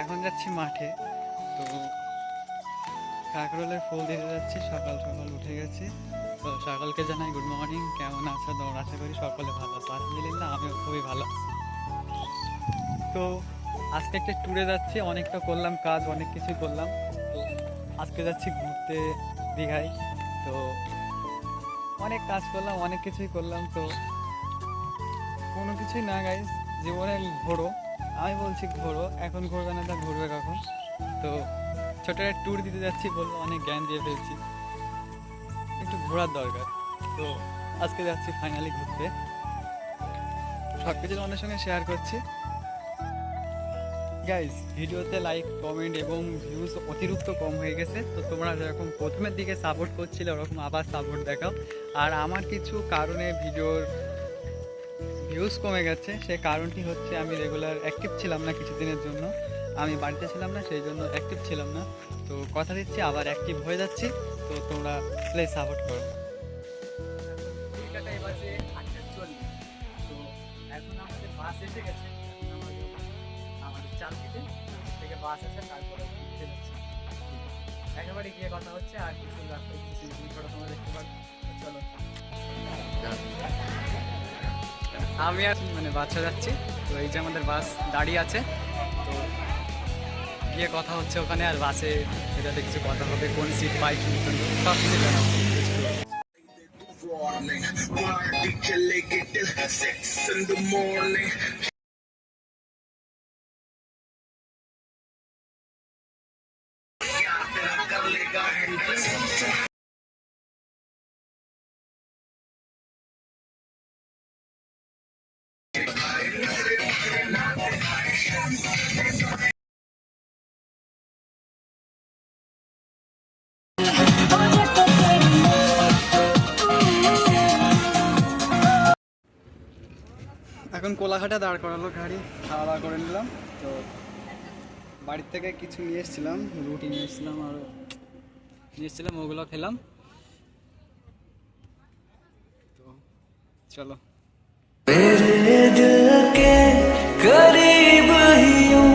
এখন যাচ্ছি মাঠে। তো কাকরোলের ফুল দিতে যাচ্ছি, সকাল সকাল উঠে গেছি। তো সকলকে জানাই গুড মর্নিং কেমন আছো তো আশা করি সকলে ভালো আছো। আলহামদুলিল্লাহ, আমিও খুবই ভালো তো আজকে একটা ট্যুরে যাচ্ছি, অনেকটা করলাম কাজ, অনেক কিছুই করলাম। তো আজকে যাচ্ছি ঘুরতে দীঘায়। তো অনেক কাজ করলাম, অনেক কিছুই করলাম। তো কোনো কিছুই না গাইজ জীবনে ঘোরো। আমি বলছি ঘোরো, এখন ঘুরবে না তা ঘুরবে কখন? তো ছোটো একটা ট্যুর দিতে যাচ্ছি বলব অনেক জ্ঞান দিয়ে ফেলছি। একটু ঘোরার দরকার। তো আজকে যাচ্ছি ফাইনালি ঘুরতে। সব কিছু তোমাদের সঙ্গে শেয়ার করছি। গাইজ ভিডিওতে লাইক কমেন্ট এবং ভিউজ অতিরিক্ত কম হয়ে গেছে। তো তোমরা যেরকম প্রথমের দিকে সাপোর্ট করছিলে, ওরকম আবার সাপোর্ট দেখাও। আর আমার কিছু কারণে ভিডিওর ভিউজ কমে গেছে সেই কারণটি হচ্ছে আমি রেগুলার অ্যাক্টিভ ছিলাম না কিছুদিনের জন্য। আমি বাড়িতে ছিলাম না সেই জন্য অ্যাক্টিভ ছিলাম না। তো কথা দিচ্ছি আবার অ্যাক্টিভ হয়ে যাচ্ছি। তো তোমরা প্লিজ সাপোর্ট করো। তো এখন আমাদের বাস এসে গেছে। আমাদের চালকিতে থেকে বাস এসে তারপরে ঘুরতে যাচ্ছি। একেবারে গিয়ে কথা হচ্ছে আর কিছু রাস্তায় কিছু ছোটো তোমরা দেখতে পারো চলো। আমি আর মানে বাচ্চা যাচ্ছি তো এই যে আমাদের বাস দাঁড়িয়ে আছে। তো গিয়ে কথা হচ্ছে ওখানে আর বাসে এটা দেখছি কথা হবে, কোন সিট পাই কি সব কিছু জানা. এখন কোলাঘাটে দাঁড় করালো গাড়ি খাওয়া দাওয়া করে নিলাম তো বাড়ির থেকে কিছু নিয়ে এসেছিলাম রুটি নিয়ে এসেছিলাম আর নিয়ে এসেছিলাম ওগুলো খেলাম তো চলো मेरे दिल के करीब ही हूँ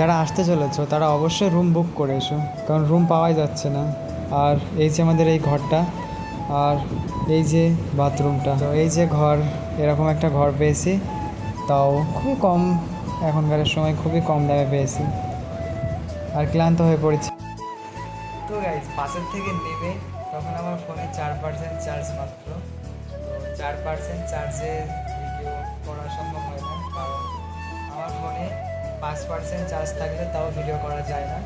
যারা আসতে চলেছো, তারা অবশ্যই রুম বুক করে এসো, কারণ রুম পাওয়াই যাচ্ছে না। আর এই যে আমাদের এই ঘরটা, আর এই যে বাথরুমটা, তো এই যে ঘর, এরকম একটা ঘর পেয়েছি, তাও খুবই কম, এখনকার সময় খুবই কম দামে পেয়েছি। আর ক্লান্ত হয়ে পড়েছি। তো গাইজ বাসের থেকে নেমে তখন আমার ফোনে চার পার্সেন্ট চার্জ মাত্র। তো চার পার্সেন্ট চার্জে ভিডিও করা সম্ভব হয় না, কারণ আমার ফোনে পাঁচ পার্সেন্ট চার্জ থাকলে তাও ভিডিও করা যায় না।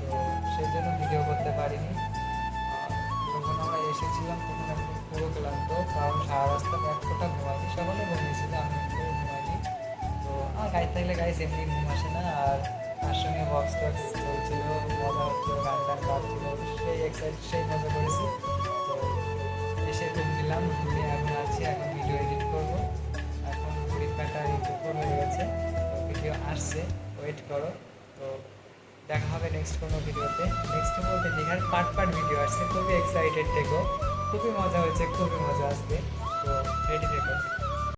তো সেই জন্য ভিডিও করতে পারিনি। যখন আমরা এসেছিলাম, তখন একদম পুরো ক্লান্ত, কারণ সারা রাস্তা এক ফোটা ঘুমাইনি সকলে ঘুমিয়েছিল, আমি ঘুমাইনি। তো, আমার গাড়ি থাকলে গাড়ি এমনি ঘুম আসে না, আর তার সঙ্গে বক্স টক্স চলছিল মজা হচ্ছিল গান টান বাজছিল সেই এক্সাইট সেই মজা করেছি। তো এসে রুম দিলাম রুমে এখন আছি, এখন ভিডিও এডিট করব। আসছে। ওয়েট করো। তো দেখা হবে নেক্সট কোনো ভিডিওতে নেক্সট বলতে দীঘার পার্ট পার্ট ভিডিও আসছে। খুবই এক্সাইটেড থেকো। খুবই মজা হয়েছে, খুবই মজা আসবে। তো রেডি থেকো।